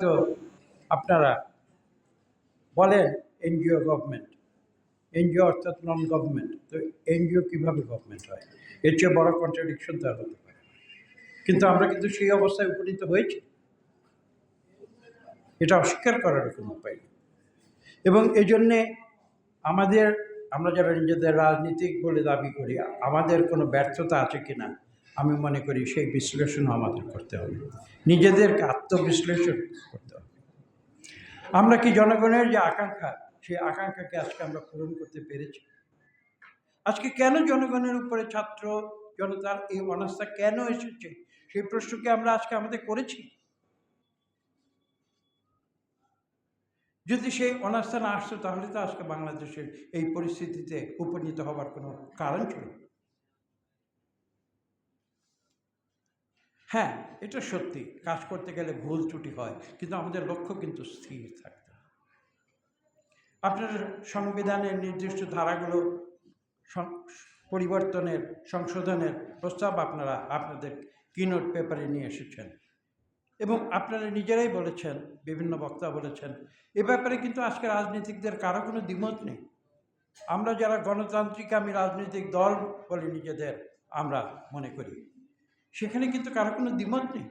তো আপনারা বলেন এনজিও গভর্নমেন্ট। এনজিও অর্থাৎ নন গভর্নমেন্ট, তো এনজিও কীভাবে গভর্নমেন্ট হয়? এর চেয়ে বড় কন্ট্রাডিকশন তো আর হতে পারে কিন্তু আমরা কিন্তু সেই অবস্থায় উপনীত হয়েছি। এটা অস্বীকার করার কোনো উপায় নেই। এবং এই জন্যে আমাদের, আমরা যারা নিজেদের রাজনীতিক বলে দাবি করি, আমাদের কোনো ব্যর্থতা আছে কি না আমি মনে করি সেই বিশ্লেষণও আমাদের করতে হবে। নিজেদেরকে আত্মবিশ্লেষণ করতে হবে। আমরা কি জনগণের যে আকাঙ্ক্ষা, সেই আকাঙ্ক্ষাকে আজকে আমরা পূরণ করতে পেরেছি? আজকে কেন জনগণের উপরে ছাত্র জনতার এই অনাস্থা কেন এসেছে? সেই প্রশ্নকে আমরা আজকে আমাদের করেছি। যদি সেই অনাস্থা না আসতো, তাহলে তো আজকে বাংলাদেশের এই পরিস্থিতিতে উপনীত হবার কোনো কারণ ছিল না। হ্যাঁ এটা সত্যি। কাজ করতে গেলে ভুল ত্রুটি হয়, কিন্তু আমাদের লক্ষ্য কিন্তু স্থির থাকতে হবে। আপনার সংবিধানের নির্দিষ্ট ধারাগুলো পরিবর্তনের, সংশোধনের প্রস্তাব আপনারা, আপনাদের কিনোট পেপারে নিয়ে এসেছেন। এবং আপনারা নিজেরাই বলেছেন, বিভিন্ন বক্তা বলেছেন, এ ব্যাপারে কিন্তু আজকে রাজনীতিকদের কারও কোনো দ্বিমত নেই। আমরা যারা গণতান্ত্রিক, আমি রাজনৈতিক দল বলে নিজেদের, আমরা মনে করি। সেখানে কিন্তু কারও কোনো দ্বিমত নেই।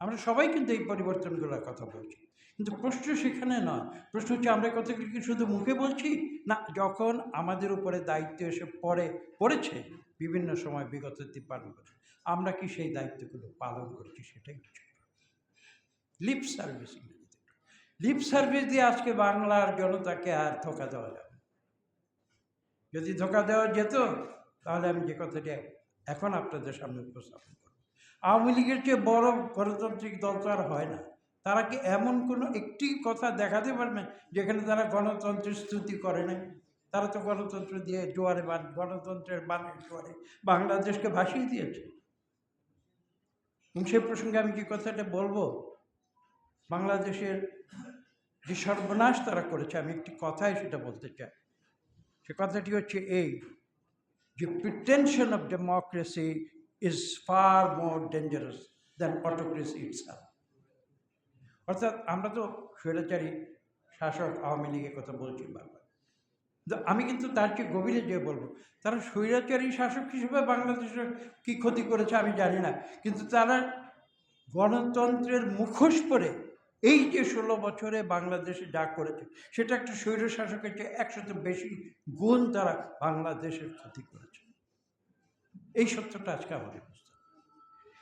আমরা সবাই কিন্তু এই পরিবর্তনগুলোর কথা বলছি। কিন্তু প্রশ্ন সেখানে নয়। প্রশ্ন হচ্ছে, আমরা কথা কি শুধু মুখে বলছি? না, যখন আমাদের উপরে দায়িত্ব এসে পড়ে, পড়েছে, বিভিন্ন সময় বিগত তিপ্পান্ন বছর, আমরা কি সেই দায়িত্বগুলো পালন করছি সেটাই লিপ সার্ভিস লিপ সার্ভিস দিয়ে আজকে বাংলার জনতাকে আর ধোকা দেওয়া যাবে। যদি ধোকা দেওয়া যেত, তাহলে আমি যে কথাটি এখন আপনাদের সামনে উপস্থাপন করব। আওয়ামী লীগের চেয়ে বড় গণতান্ত্রিক দল তো আর হয় না। তারা কি এমন কোনো একটি কথা দেখাতে পারবে যেখানে তারা গণতন্ত্রের স্তুতি করে নাই? তারা তো গণতন্ত্র দিয়ে জোয়ারে বান, গণতন্ত্রের বানের জোয়ারে বাংলাদেশকে ভাসিয়ে দিয়েছে। সে প্রসঙ্গে আমি যে কথাটা বলব? বাংলাদেশের যে সর্বনাশ তারা করেছে, আমি একটি কথাই সেটা বলতে চাই। সে কথাটি হচ্ছে এই যে pretension of democracy is far more dangerous than autocracy itself অর্থাৎ আমরা তো স্বৈরাচারী শাসক আওয়ামী লীগের কথা বলছি বারবার। আমি কিন্তু তার চেয়ে গভীরে যে বলব, তারা স্বৈরাচারী শাসক হিসেবে বাংলাদেশের কী ক্ষতি করেছে আমি জানি না, কিন্তু তারা গণতন্ত্রের মুখোশ পরে এই যে ষোলো বছরে বাংলাদেশে যা করেছে, সেটা একটা স্বৈর শাসকের চেয়ে একশত বেশি গুণ তারা বাংলাদেশের ক্ষতি করেছে এই সত্যটা আজকে আমাদের বুঝতে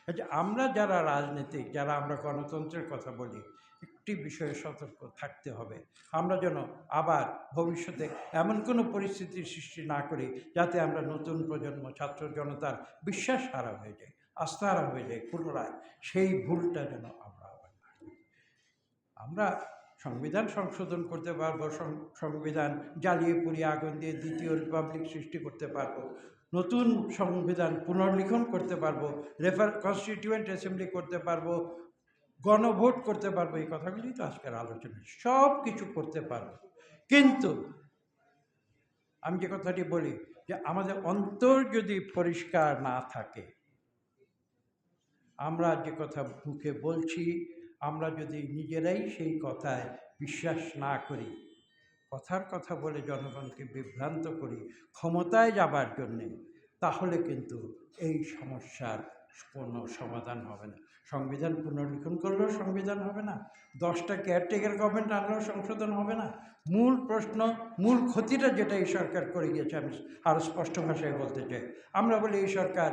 আচ্ছা আমরা যারা রাজনীতিক, যারা আমরা গণতন্ত্রের কথা বলি, একটি বিষয়ে সতর্ক থাকতে হবে আমরা যেন আবার ভবিষ্যতে এমন কোনো পরিস্থিতির সৃষ্টি না করি, যাতে আমরা নতুন প্রজন্ম, ছাত্র জনতার বিশ্বাস হারা হয়ে যায়, আস্থা হারা হয়ে যায়, পুনরায় সেই ভুলটা যেন আমরা। আমরা সংবিধান সংশোধন করতে পারব সংবিধান জ্বালিয়ে পুড়িয়ে আগুন দিয়ে দ্বিতীয় রিপাবলিক সৃষ্টি করতে পারব, নতুন সংবিধান পুনর্লিখন করতে পারব, রেফার কনস্টিটিউয়েন্ট অ্যাসেম্বলি করতে পারব, গণভোট করতে পারব, এই কথাগুলি তো আজকের আলোচনা সব কিছু করতে পারব। কিন্তু আমি যে কথাটি বলি যে আমাদের অন্তর যদি পরিষ্কার না থাকে, আমরা যে কথা মুখে বলছি আমরা যদি নিজেরাই সেই কথায় বিশ্বাস না করি, কথার কথা বলে জনগণকে বিভ্রান্ত করি, ক্ষমতায় যাবার জন্যে, তাহলে কিন্তু এই সমস্যার কোনো সমাধান হবে না। সংবিধান পুনর্লিখন করলেও সংবিধান হবে না, দশটা কেয়ারটেকার গভর্নমেন্ট আনলেও সংশোধন হবে না। মূল প্রশ্ন, মূল ক্ষতিটা যেটা এই সরকার করে গিয়েছে, আমি আরও স্পষ্ট ভাষায় বলতে চাই। আমরা বলি এই সরকার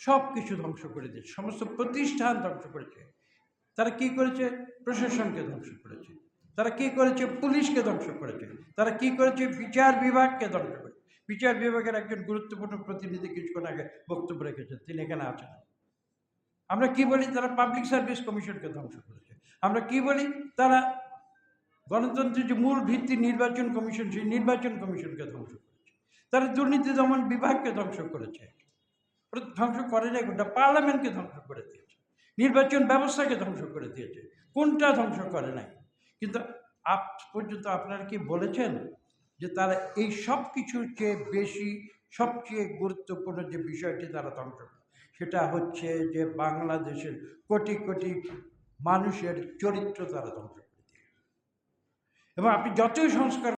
সব কিছু ধ্বংস করে দিয়েছে, সমস্ত প্রতিষ্ঠান ধ্বংস করেছে। তারা কি করেছে? প্রশাসনকে ধ্বংস করেছে। তারা কি করেছে? পুলিশকে ধ্বংস করেছে। তারা কি করেছে? বিচার বিভাগকে ধ্বংস করেছে। বিচার বিভাগের একজন গুরুত্বপূর্ণ প্রতিনিধি কিছুক্ষণ আগে বক্তব্য রেখেছেন। তিনি এখানে আছেন। আমরা কি বলি? তারা পাবলিক সার্ভিস কমিশনকে ধ্বংস করেছে। আমরা কি বলি? তারা গণতন্ত্রের যে মূল ভিত্তি নির্বাচন কমিশন, সেই নির্বাচন কমিশনকে ধ্বংস করেছে। তারা দুর্নীতি দমন বিভাগকে ধ্বংস করেছে। ধ্বংস করে নাই কোনটা পার্লামেন্টকে ধ্বংস করে নির্বাচন ব্যবস্থাকে ধ্বংস করে দিয়েছে। কোনটা ধ্বংস করে নাই? কিন্তু আজ পর্যন্ত আপনারা কি বলেছেন যে তারা এই সব কিছুর চেয়ে বেশি, সবচেয়ে গুরুত্বপূর্ণ যে বিষয়টি তারা ধ্বংস সেটা হচ্ছে যে বাংলাদেশের কোটি কোটি মানুষের চরিত্র তারা ধ্বংস করে এবং আপনি যতই সংস্কার